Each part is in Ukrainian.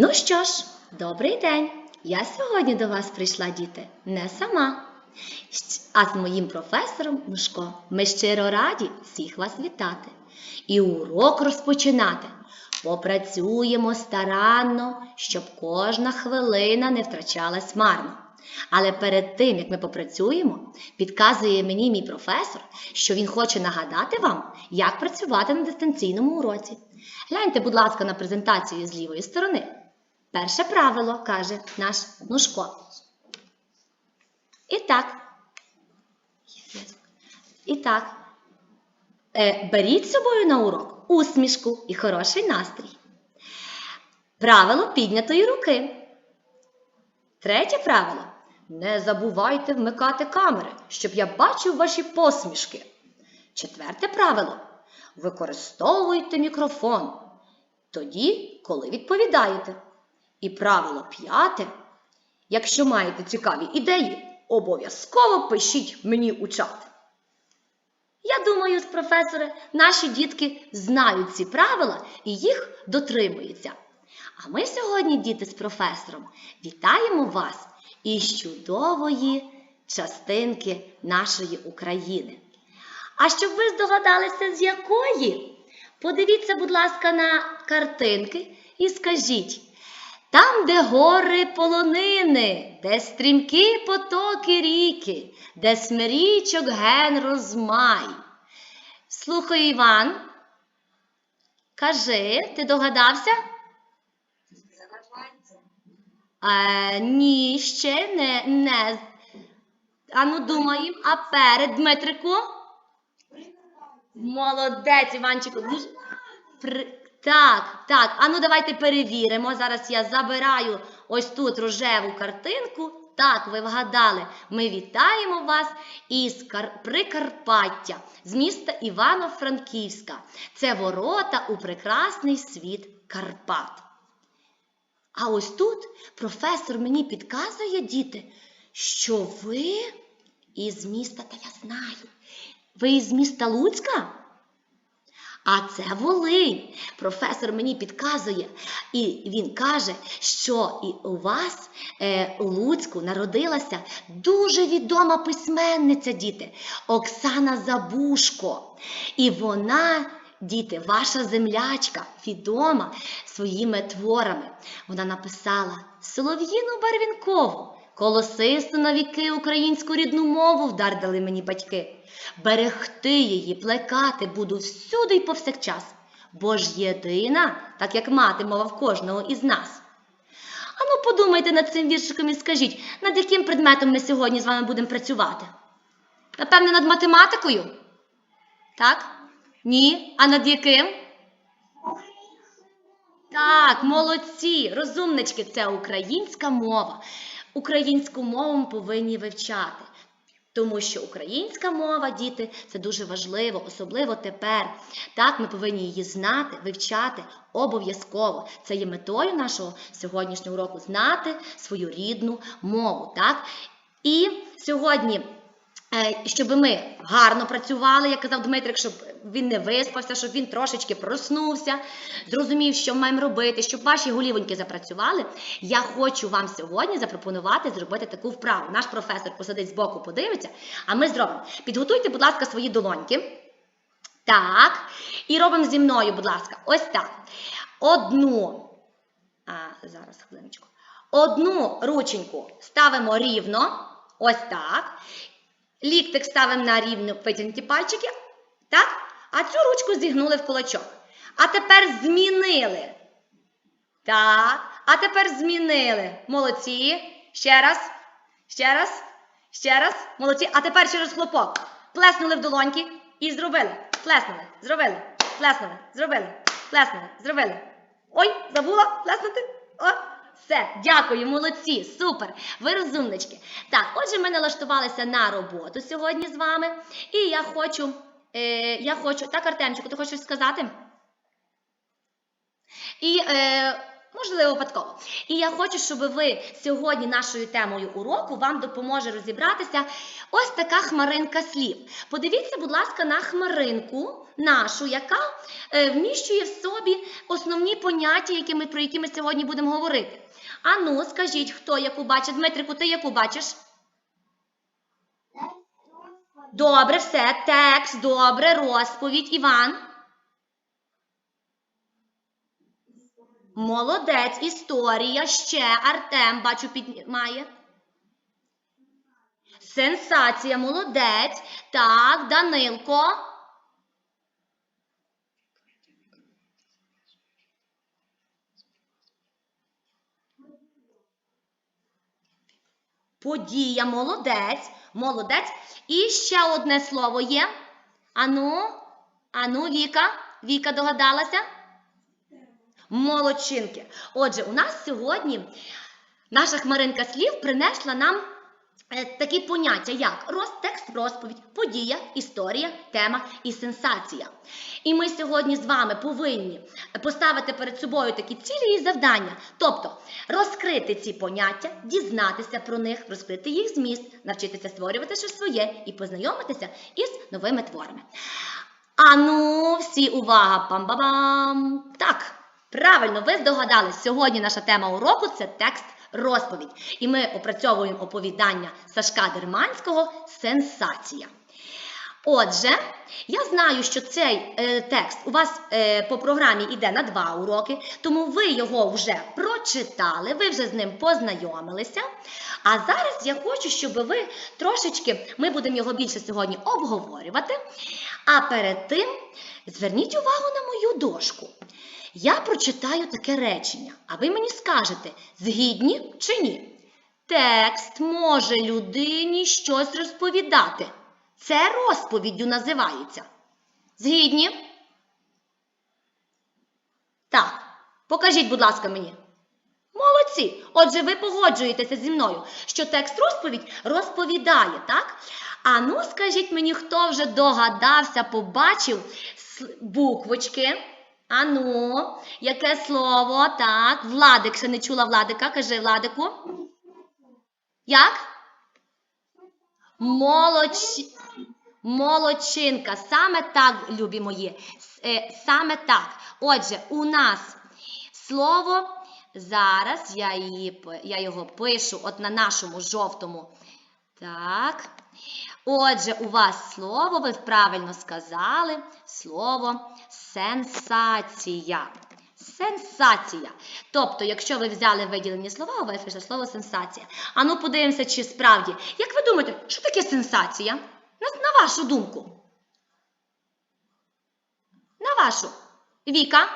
Ну що ж, добрий день! Я сьогодні до вас прийшла, діти, не сама, а з моїм професором Мишко. Ми щиро раді всіх вас вітати і урок розпочинати. Попрацюємо старанно, щоб кожна хвилина не втрачалась марно. Але перед тим, як ми попрацюємо, підказує мені мій професор, що він хоче нагадати вам, як працювати на дистанційному уроці. Гляньте, будь ласка, на презентацію з лівої сторони. Перше правило каже наш Нушко. І так. І так. Е, беріть з собою на урок усмішку і хороший настрій. Правило піднятої руки. Третє правило. Не забувайте вмикати камери, щоб я бачив ваші посмішки. Четверте правило. Використовуйте мікрофон тоді, коли відповідаєте. І правило п'яте. Якщо маєте цікаві ідеї, обов'язково пишіть мені у чат. Я думаю, професоре, наші дітки знають ці правила і їх дотримуються. А ми сьогодні, діти, з професором, вітаємо вас із чудової частинки нашої України. А щоб ви здогадалися, з якої, подивіться, будь ласка, на картинки і скажіть. Там, де гори полонини, де стрімкі потоки ріки, де смирічок ген розмай. Слухай, Іван, кажи, ти догадався? Е, ні, ще не. не. Ану думаємо, а перед Дмитрику? Молодець, Іванчику. Дуже... При... Так, так. Ану, давайте перевіримо. Зараз я забираю ось тут рожеву картинку. Так, ви вгадали. Ми вітаємо вас із Кар... Прикарпаття, з міста Івано-Франківська. Це ворота у прекрасний світ Карпат. А ось тут професор мені підказує, діти, що ви із міста, та я знаю, ви із міста Луцька? А це Волинь. Професор мені підказує, і він каже, що і у вас е, у Луцьку народилася дуже відома письменниця, діти, Оксана Забушко. І вона, діти, ваша землячка, відома своїми творами. Вона написала Солов'їну Барвінкову. Колосисту на віки українську рідну мову вдар дали мені батьки. Берегти її, плекати буду всюди й повсякчас, бо ж єдина, так як мати мова в кожного із нас. Ану, подумайте над цим віршиком і скажіть, над яким предметом ми сьогодні з вами будемо працювати? Напевне, над математикою? Так? Ні? А над яким? Так, молодці, розумнички, це українська мова. Українську мову ми повинні вивчати. Тому що українська мова, діти, це дуже важливо, особливо тепер. Так, ми повинні її знати, вивчати обов'язково. Це є метою нашого сьогоднішнього уроку знати свою рідну мову. Так? І сьогодні, щоб ми гарно працювали, як казав Дмитрик, щоб він не виспався, щоб він трошечки проснувся, зрозумів, що маємо робити, щоб ваші голівоньки запрацювали. Я хочу вам сьогодні запропонувати зробити таку вправу. Наш професор посадить збоку, подивиться, а ми зробимо. Підготуйте, будь ласка, свої долоньки. Так. І робимо зі мною, будь ласка, ось так. Одну. А, зараз хвилиночку. Одну рученьку ставимо рівно. Ось так. Ліктик ставимо на рівно витягнуті пальчики. Так? А цю ручку зігнули в кулачок. А тепер змінили. Так. А тепер змінили. Молодці. Ще раз. Ще раз. Ще раз. Молодці. А тепер через хлопок. Плеснули в долоньки і зробили. Плеснули. Зробили. Плеснули. Зробили. Плеснули. Зробили. Ой, забула плеснути. О, все, дякую, молодці, супер. Ви розумнички. Так, отже, ми налаштувалися на роботу сьогодні з вами. І я хочу, е, я хочу, так, Артемчику, ти хочеш щось сказати? І е, можливо, випадково. І я хочу, щоб ви сьогодні нашою темою уроку вам допоможе розібратися ось така хмаринка слів. Подивіться, будь ласка, на хмаринку нашу, яка е, вміщує в собі основні поняття, які ми, про які ми сьогодні будемо говорити. Ану, скажіть, хто яку бачить? Дмитрику, ти яку бачиш? Добре, все, текст, добре, розповідь, Іван. Молодець, історія, ще Артем, бачу, піднімає. Сенсація, молодець. Так, Данилко. Подія, молодець, молодець. І ще одне слово є. Ану, ану, Віка. Віка догадалася? Молодчинки. Отже, у нас сьогодні наша хмаринка слів принесла нам е, такі поняття, як роз, текст, розповідь, подія, історія, тема і сенсація. І ми сьогодні з вами повинні поставити перед собою такі цілі і завдання, тобто розкрити ці поняття, дізнатися про них, розкрити їх зміст, навчитися створювати щось своє і познайомитися із новими творами. Ану, всі увага! Пам-ба-бам! Так, правильно, ви здогадались, сьогодні наша тема уроку це текст розповідь. І ми опрацьовуємо оповідання Сашка Дерманського Сенсація. Отже, я знаю, що цей е, текст у вас е, по програмі йде на два уроки, тому ви його вже прочитали, ви вже з ним познайомилися. А зараз я хочу, щоб ви трошечки, ми будемо його більше сьогодні обговорювати. А перед тим зверніть увагу на мою дошку. Я прочитаю таке речення, а ви мені скажете, згідні чи ні? Текст може людині щось розповідати. Це розповіддю називається. Згідні? Так, покажіть, будь ласка, мені. Молодці! Отже, ви погоджуєтеся зі мною, що текст розповідь розповідає, так? А ну, скажіть мені, хто вже догадався, побачив буквочки. Ану, яке слово? Так, Владик, ще не чула Владика. Кажи Владику. Як? Молодці. Молодчинка, саме так, любі мої, е, саме так. Отже, у нас слово зараз я, її, я його пишу от на нашому жовтому. Так. Отже, у вас слово, ви правильно сказали, слово сенсація. Сенсація. Тобто, якщо ви взяли виділені слова, у вас пише слово сенсація. А ну подивимося, чи справді. Як ви думаєте, що таке сенсація? На, на вашу думку. На вашу. Віка.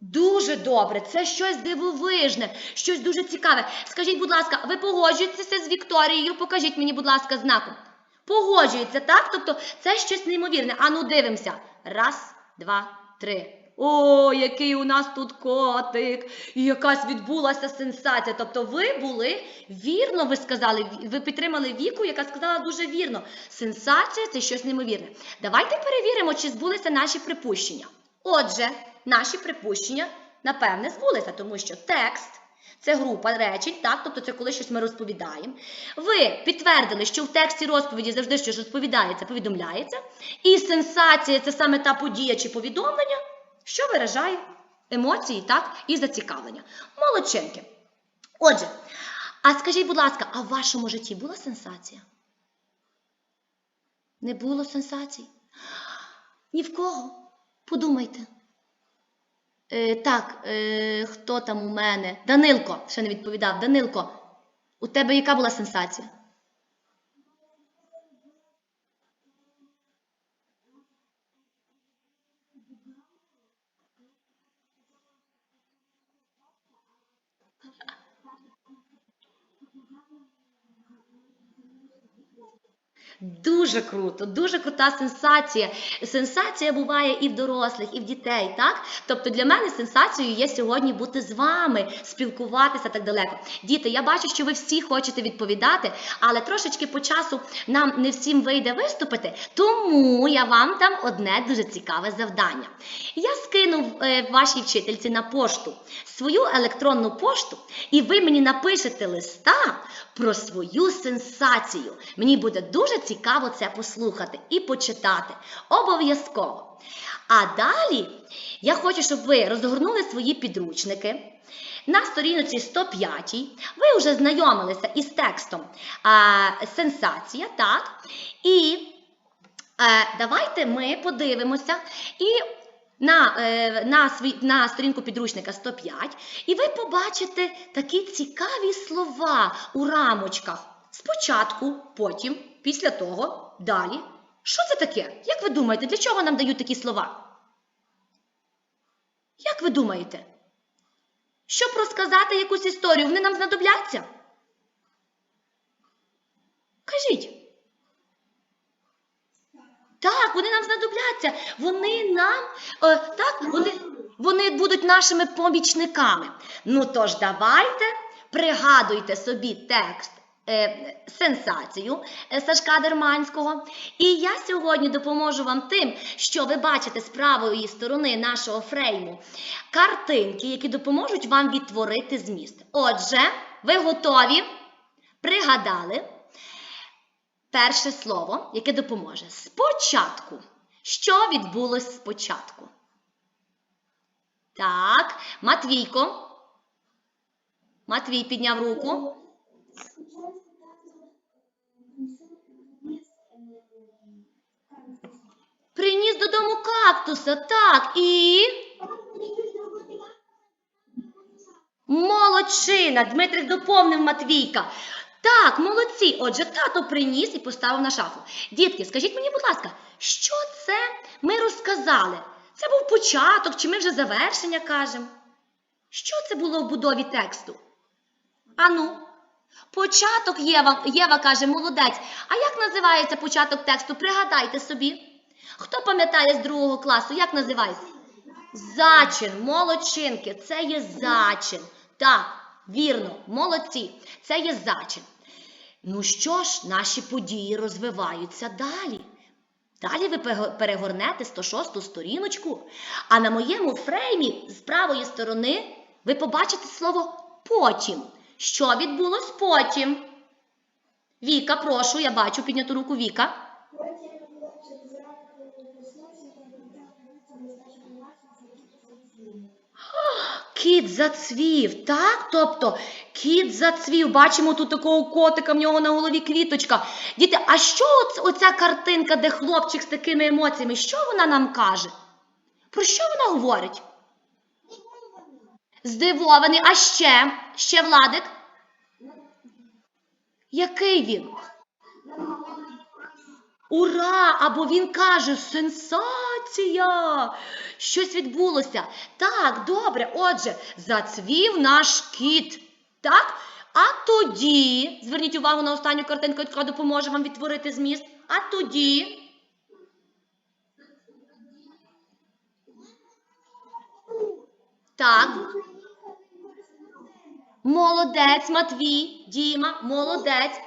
Дуже добре, це щось дивовижне, щось дуже цікаве. Скажіть, будь ласка, ви погоджуєтеся з Вікторією? Покажіть мені, будь ласка, знаком. Погоджується, так? Тобто це щось неймовірне. Ану, дивимося. Раз, два, три. О, який у нас тут котик! І якась відбулася сенсація. Тобто, ви були вірно, ви сказали, ви підтримали віку, яка сказала дуже вірно. Сенсація це щось неймовірне. Давайте перевіримо, чи збулися наші припущення. Отже, наші припущення, напевне, збулися, тому що текст це група речень, так, тобто це коли щось ми розповідаємо. Ви підтвердили, що в тексті розповіді завжди щось розповідається, повідомляється. І сенсація це саме та подія чи повідомлення, що виражає емоції, так, і зацікавлення. Молодчинки. Отже, а скажіть, будь ласка, а в вашому житті була сенсація? Не було сенсацій? Ні в кого. Подумайте. Е, так, е, хто там у мене? Данилко, ще не відповідав. Данилко, у тебе яка була сенсація? Дуже круто, дуже крута сенсація. Сенсація буває і в дорослих, і в дітей, так? Тобто для мене сенсацією є сьогодні бути з вами, спілкуватися так далеко. Діти, я бачу, що ви всі хочете відповідати, але трошечки по часу нам не всім вийде виступити, тому я вам дам одне дуже цікаве завдання. Я скину е, вашій вчительці на пошту свою електронну пошту, і ви мені напишете листа про свою сенсацію. Мені буде дуже цікаво це послухати і почитати. Обов'язково. А далі я хочу, щоб ви розгорнули свої підручники. На сторінці 105 ви вже знайомилися із текстом а, сенсація, так? І е, давайте ми подивимося і на, е, на, на сторінку підручника 105, і ви побачите такі цікаві слова у рамочках. Спочатку, потім, після того, далі. Що це таке? Як ви думаєте, для чого нам дають такі слова? Як ви думаєте? Щоб розказати якусь історію, вони нам знадобляться? Кажіть. Так, вони нам знадобляться. Вони нам, е, так, вони, вони будуть нашими помічниками. Ну тож давайте пригадуйте собі текст. Е, Сенсацію е, Сашка Дерманського. І я сьогодні допоможу вам тим, що ви бачите з правої сторони нашого фрейму картинки, які допоможуть вам відтворити зміст. Отже, ви готові? Пригадали? перше слово, яке допоможе. Спочатку. Що відбулось спочатку? Так, Матвійко. Матвій підняв руку. Приніс додому кактуса. Так, і. Молодчина. Дмитрик доповнив Матвійка. Так, молодці. Отже, тато приніс і поставив на шафу. Дітки, скажіть мені, будь ласка, що це ми розказали? Це був початок, чи ми вже завершення кажемо? Що це було в будові тексту? Ану, початок Єва, Єва каже, молодець. А як називається початок тексту? Пригадайте собі. Хто пам'ятає з другого класу, як називається? Зачин, молодчинки, це є зачин. Так, вірно, молодці, це є зачин. Ну що ж, наші події розвиваються далі. Далі ви перегорнете 106 сторіночку, а на моєму фреймі з правої сторони ви побачите слово потім. Що відбулось потім? Віка, прошу, я бачу підняту руку Віка. Кіт зацвів, так? Тобто кіт зацвів. Бачимо тут такого котика, в нього на голові квіточка. Діти, а що оця картинка, де хлопчик з такими емоціями? Що вона нам каже? Про що вона говорить? Здивований. А ще? Ще Владик? Який він? Ура! Або він каже сенсація! Щось відбулося. Так, добре. Отже, зацвів наш кіт. Так? А тоді, зверніть увагу на останню картинку, яка допоможе вам відтворити зміст. А тоді. Так. Молодець, Матвій, Діма, молодець.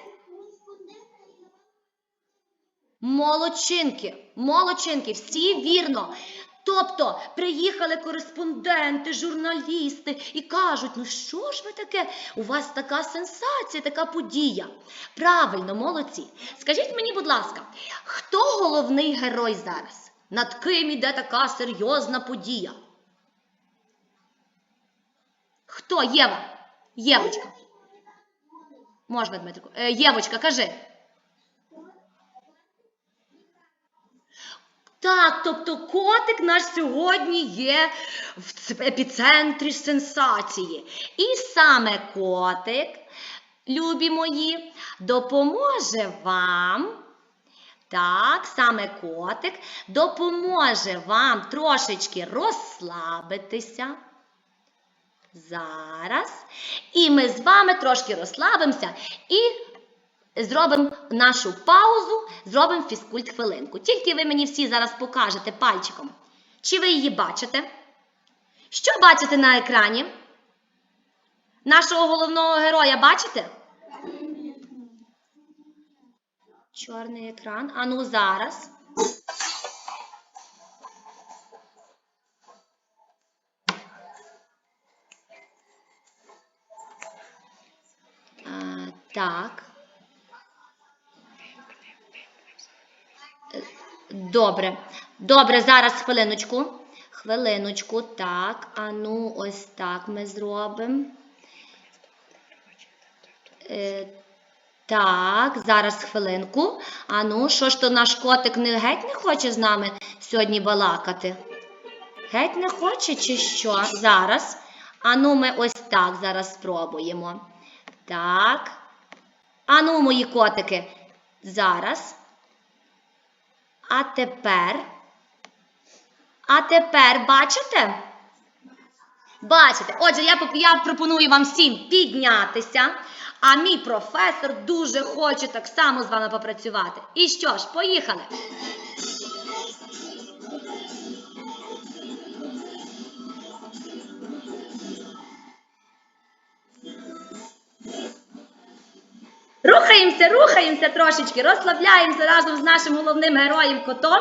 Молодчинки, молодчинки, всі вірно. Тобто приїхали кореспонденти, журналісти і кажуть, ну що ж ви таке? У вас така сенсація, така подія. Правильно, молодці. Скажіть мені, будь ласка, хто головний герой зараз? Над ким іде така серйозна подія? Хто Єва? Євочка. Можна, Дмитрику. Е, Євочка, кажи. Так, тобто котик наш сьогодні є в епіцентрі сенсації. І саме котик, любі мої, допоможе вам. Так, саме котик допоможе вам трошечки розслабитися. Зараз. І ми з вами трошки розслабимося і зробимо нашу паузу, зробимо фізкульт хвилинку. Тільки ви мені всі зараз покажете пальчиком, чи ви її бачите. Що бачите на екрані? Нашого головного героя бачите? Чорний екран. Ану зараз. А, так. Добре. Добре, зараз хвилиночку. Хвилиночку, так. Ану, ось так ми зробимо. Е, так, зараз хвилинку. Ану, що ж то наш котик не геть не хоче з нами сьогодні балакати? Геть не хоче чи що? Зараз. Ану, ми ось так зараз спробуємо. Так. Ану, мої котики. Зараз. А тепер. А тепер бачите? Бачите, отже, я, я пропоную вам всім піднятися, а мій професор дуже хоче так само з вами попрацювати. І що ж, поїхали. Рухаємося, трошечки, розслабляємося разом з нашим головним героєм котом.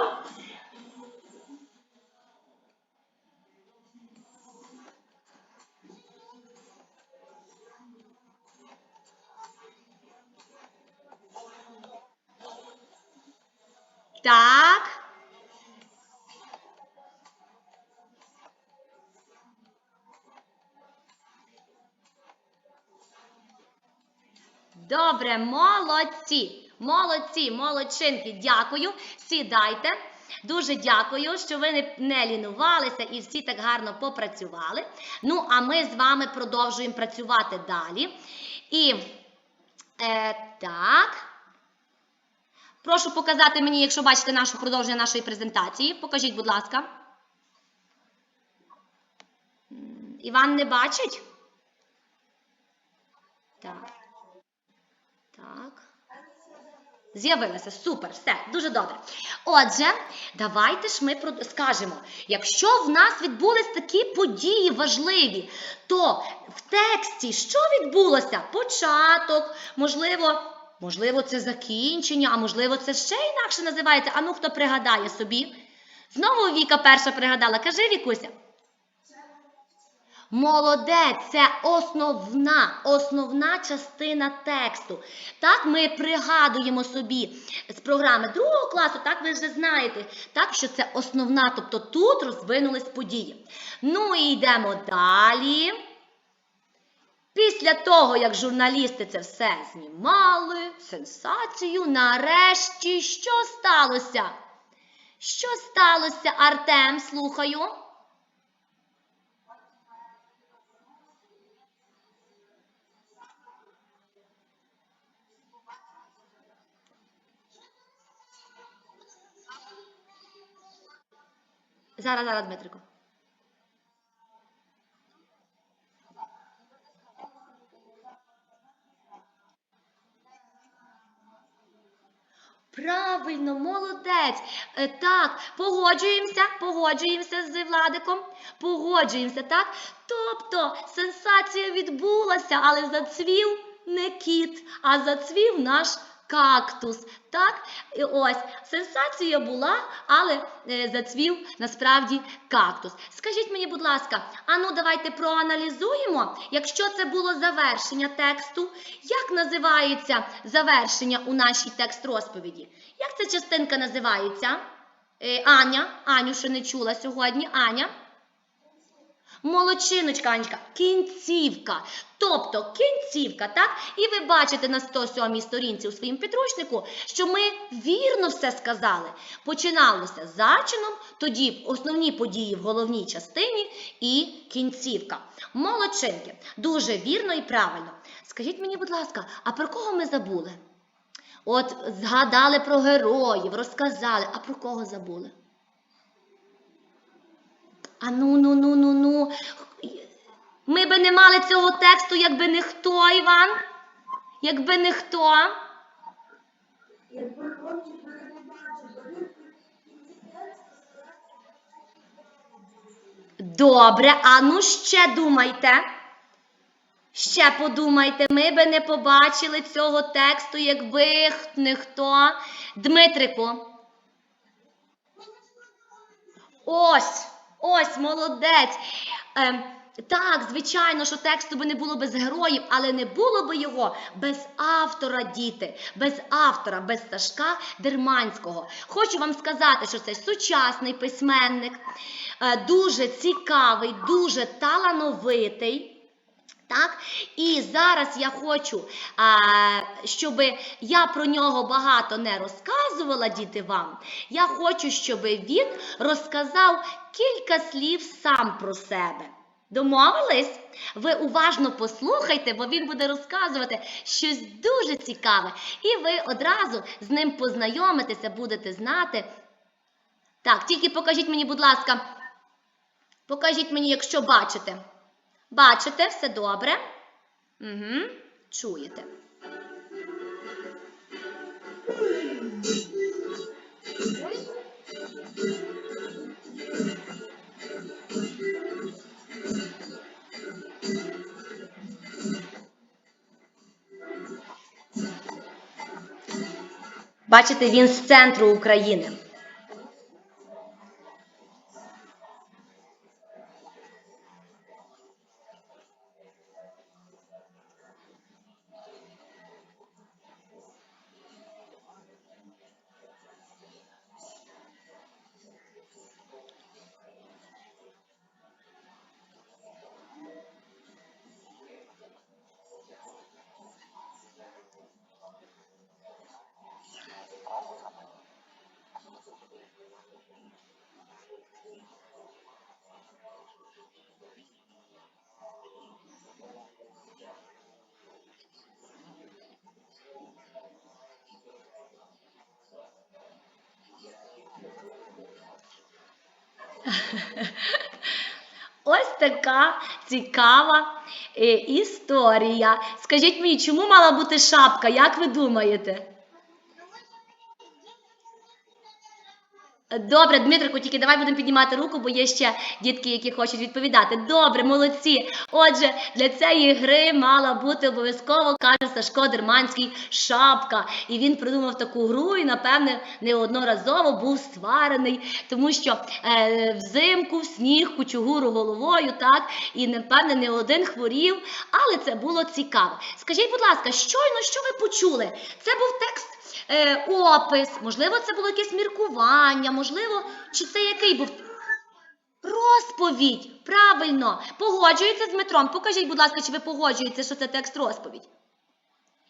Добре, молодці. Молодці, молодчинки, дякую. Сідайте. Дуже дякую, що ви не, лінувалися і всі так гарно попрацювали. Ну, а ми з вами продовжуємо працювати далі. І е, так. Прошу показати мені, якщо бачите наше продовження нашої презентації. Покажіть, будь ласка. Іван не бачить? Так. Так. З'явилася. Супер, все, дуже добре. Отже, давайте ж ми скажемо, якщо в нас відбулись такі події важливі, то в тексті що відбулося? Початок, можливо, можливо, це закінчення, а можливо, це ще інакше називається. А ну хто пригадає собі? Знову Віка перша пригадала. Кажи, Вікуся. Молодець, це основна, основна частина тексту. Так, ми пригадуємо собі з програми другого класу, так ви вже знаєте, так, що це основна, тобто тут розвинулись події. Ну і йдемо далі. Після того, як журналісти це все знімали, сенсацію, нарешті, що сталося? Що сталося, Артем? Слухаю. Зараз, зараз, Дмитрико. Правильно, молодець. Е, Так, погоджуємося, погоджуємося з Владиком. Погоджуємося, так? Тобто сенсація відбулася, але зацвів не кіт, а зацвів наш кактус. Так? І ось сенсація була, але е, зацвів насправді кактус. Скажіть мені, будь ласка, а ну давайте проаналізуємо, якщо це було завершення тексту, як називається завершення у нашій текст розповіді? Як ця частинка називається? Е, Аня, Аню не чула сьогодні. Аня. Молодчиночка, Анечка, кінцівка. Тобто кінцівка, так? І ви бачите на 107 сторінці у своїм підручнику, що ми вірно все сказали. Починалося зачином, тоді основні події в головній частині і кінцівка. Молодчинки, дуже вірно і правильно. Скажіть мені, будь ласка, а про кого ми забули? От згадали про героїв, розказали, а про кого забули? Ану, ну, ну, ну, ну. Ми би не мали цього тексту, якби не хто, Іван? Якби не хто. Добре, а ну ще думайте. Ще подумайте, ми би не побачили цього тексту, якби не хто. Дмитрику. Ось ось, молодець. Е, так, звичайно, що тексту би не було без героїв, але не було би його без автора, діти, без автора, без Сашка Дерманського. Хочу вам сказати, що це сучасний письменник, е, дуже цікавий, дуже талановитий. Так? І зараз я хочу, щоб я про нього багато не розказувала, діти вам. Я хочу, щоб він розказав кілька слів сам про себе. Домовились? Ви уважно послухайте, бо він буде розказувати щось дуже цікаве. І ви одразу з ним познайомитеся, будете знати. Так, тільки покажіть мені, будь ласка, покажіть мені, якщо бачите. Бачите, все добре? Угу. Чуєте. Бачите, він з центру України. Ось така цікава е, історія. Скажіть мені, чому мала бути шапка? Як ви думаєте? Добре, Дмитрику, тільки давай будемо піднімати руку, бо є ще дітки, які хочуть відповідати. Добре, молодці. Отже, для цієї гри мала бути обов'язково, каже Сашко Дерманський, шапка. І він придумав таку гру і, напевне, неодноразово був сварений, тому що е, взимку в сніг кучугуру головою, так, і, напевне, не один хворів, але це було цікаво. Скажіть, будь ласка, щойно що ви почули? Це був текст е, опис, можливо, це було якесь міркування, можливо, чи це який був розповідь. Правильно, погоджується з Дмитром. Покажіть, будь ласка, чи ви погоджуєтеся, що це текст розповідь?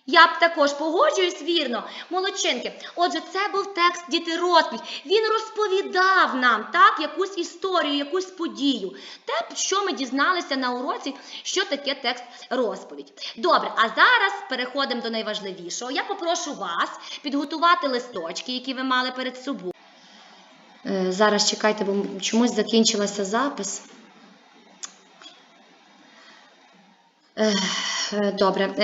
Я б також погоджуюсь вірно, молодчинки. Отже, це був текст діти розповідь. Він розповідав нам так якусь історію, якусь подію. Те, що ми дізналися на уроці, що таке текст розповідь. Добре, а зараз переходимо до найважливішого. Я попрошу вас підготувати листочки, які ви мали перед собою. Е, зараз чекайте, бо чомусь закінчилася запис. Е, е, Добре.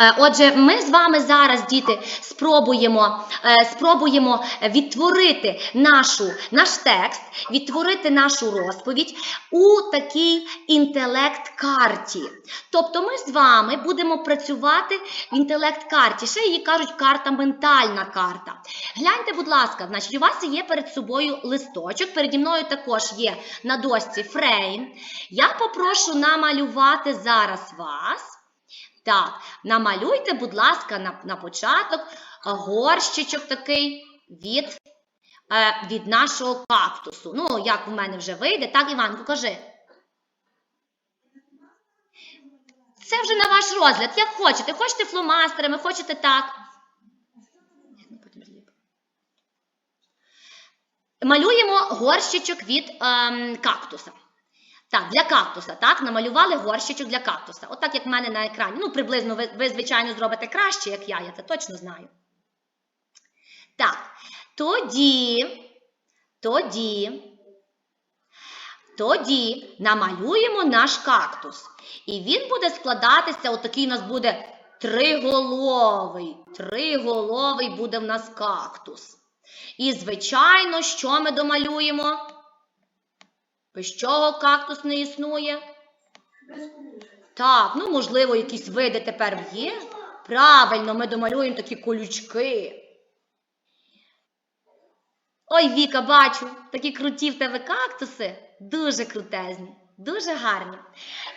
Е, Отже, ми з вами зараз, діти, спробуємо, е, спробуємо відтворити нашу, наш текст, відтворити нашу розповідь у такій інтелект-карті. Тобто ми з вами будемо працювати в інтелект-карті. Ще її кажуть карта, ментальна карта. Гляньте, будь ласка, значить, у вас є перед собою листочок. Переді мною також є на дошці фрейм. Я попрошу намалювати зараз вас. Так, намалюйте, будь ласка, на, на початок е, горщичок такий від, е, від нашого кактусу. Ну, як в мене вже вийде, так, Іван, покажи. Це вже на ваш розгляд, як хочете. Хочете фломастерами, хочете так. Малюємо горщичок від ем, кактуса. Так, для кактуса, так, намалювали горщичок для кактуса. Отак, як в мене на екрані. Ну, приблизно ви, ви, звичайно, зробите краще, як я, я це точно знаю. Так, тоді, тоді, тоді намалюємо наш кактус. І він буде складатися, отакий у нас буде триголовий. Триголовий буде в нас кактус. І, звичайно, що ми домалюємо? Без чого кактус не існує? Так, ну можливо, якісь види тепер є. Правильно, ми домалюємо такі колючки. Ой, Віка, бачу, такі круті в тебе кактуси. Дуже крутезні, дуже гарні.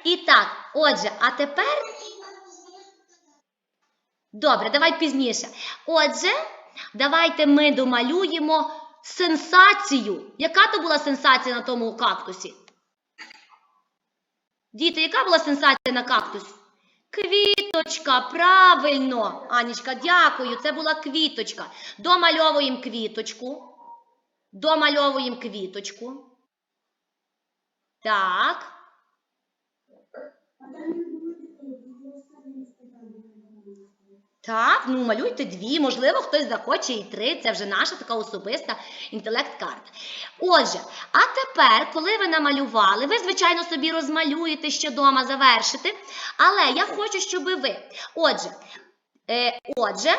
І так, отже, а тепер. Добре, давай пізніше. Отже, давайте ми домалюємо сенсацію. Яка то була сенсація на тому кактусі? Діти, яка була сенсація на кактусі? Квіточка, правильно. Анічка, дякую. Це була квіточка. Домальовуємо квіточку. Домальовуємо квіточку. Так. А там не було такої, було останнє спитання. Так, ну малюйте дві, можливо, хтось захоче і три. Це вже наша така особиста інтелект-карта. Отже, а тепер, коли ви намалювали, ви, звичайно, собі розмалюєте ще дома, завершите. Але я хочу, щоб ви. Отже, е, отже.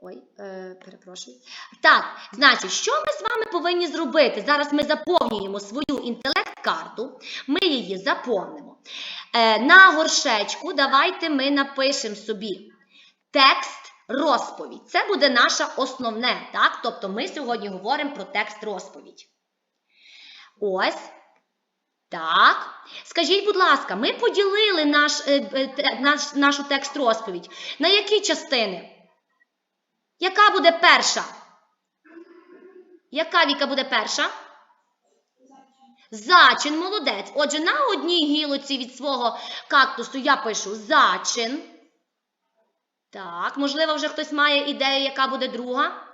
Ой, е, перепрошую. Так, значить, що ми з вами повинні зробити? Зараз ми заповнюємо свою інтелект-карту, ми її заповнимо. Е, на горшечку давайте ми напишемо собі текст розповідь. Це буде наше основне, так? Тобто ми сьогодні говоримо про текст розповідь. Ось. Так. Скажіть, будь ласка, ми поділили наш, е, е, наш, нашу текст розповідь. На які частини? Яка буде перша? Яка Віка буде перша? Зачин, молодець. Отже, на одній гілоці від свого кактусу я пишу зачин. Так, можливо, вже хтось має ідею, яка буде друга.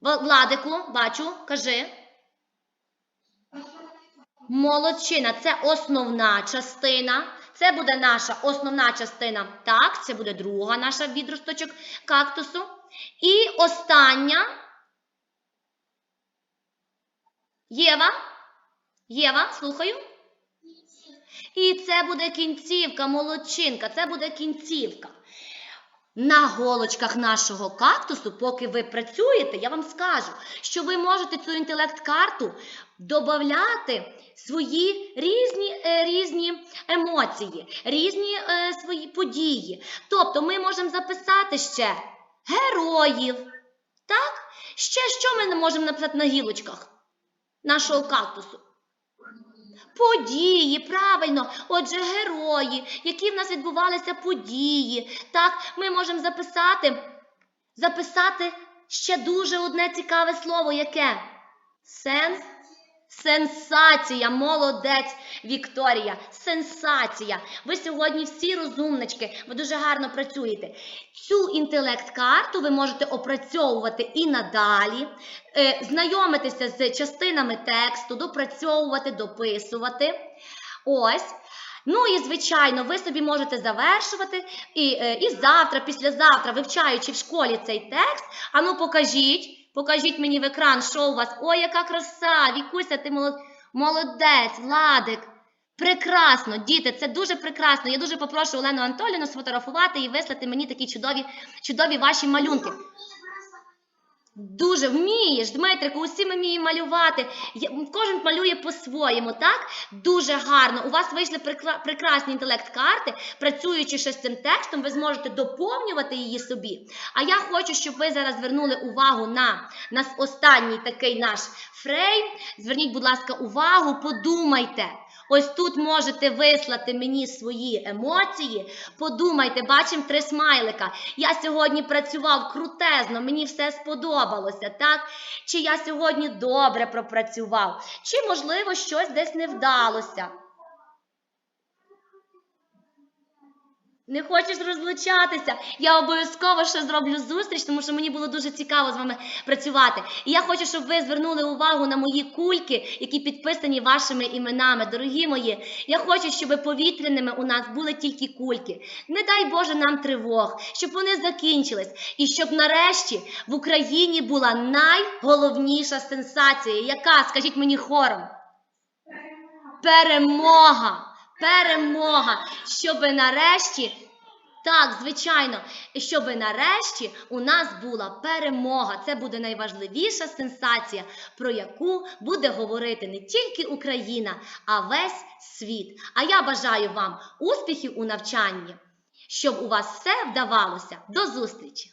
Владику, бачу, кажи. Молодчина, це основна частина. Це буде наша основна частина. Так, це буде друга наша відросточок кактусу. І остання. Єва. Єва, слухаю. І це буде кінцівка, молодчинка, це буде кінцівка. На голочках нашого кактусу, поки ви працюєте, я вам скажу, що ви можете цю інтелект-карту додати свої різні, е, різні емоції, різні е, свої події. Тобто ми можемо записати ще героїв. Так? Ще що ми не можемо написати на гілочках нашого кактусу? Події, правильно, отже, герої, які в нас відбувалися події. Так, ми можемо записати, записати ще дуже одне цікаве слово, яке? Сенс. Сенсація, молодець Вікторія. Сенсація. Ви сьогодні всі розумнички, ви дуже гарно працюєте. Цю інтелект-карту ви можете опрацьовувати і надалі, е, знайомитися з частинами тексту, допрацьовувати, дописувати. Ось. Ну і звичайно, ви собі можете завершувати і, е, і завтра, післязавтра, вивчаючи в школі цей текст. Ану, покажіть. Покажіть мені в екран, що у вас. Ой, яка краса! Вікуся, ти молод... молодець, Владик. Прекрасно, діти, це дуже прекрасно. Я дуже попрошу Олену Антоліну сфотографувати і вислати мені такі чудові, чудові ваші малюнки. Дуже вмієш, Дмитрику, усі ми вміємо малювати. Кожен малює по-своєму, так? Дуже гарно. У вас вийшли прекра- прекрасні інтелект-карти. Працюючи ще з цим текстом, ви зможете доповнювати її собі. А я хочу, щоб ви зараз звернули увагу на, на останній такий наш фрейм. Зверніть, будь ласка, увагу, подумайте. Ось тут можете вислати мені свої емоції. Подумайте, бачимо три смайлика. Я сьогодні працював крутезно, мені все сподобалося, так? Чи я сьогодні добре пропрацював, чи, можливо, щось десь не вдалося. Не хочеш розлучатися? Я обов'язково ще зроблю зустріч, тому що мені було дуже цікаво з вами працювати. І я хочу, щоб ви звернули увагу на мої кульки, які підписані вашими іменами. Дорогі мої, я хочу, щоб повітряними у нас були тільки кульки. Не дай Боже нам тривог, щоб вони закінчились, і щоб нарешті в Україні була найголовніша сенсація. Яка? Скажіть мені хором. Перемога! Перемога! Щоб нарешті Так, звичайно, щоб нарешті у нас була перемога. Це буде найважливіша сенсація, про яку буде говорити не тільки Україна, а весь світ. А я бажаю вам успіхів у навчанні, щоб у вас все вдавалося. До зустрічі!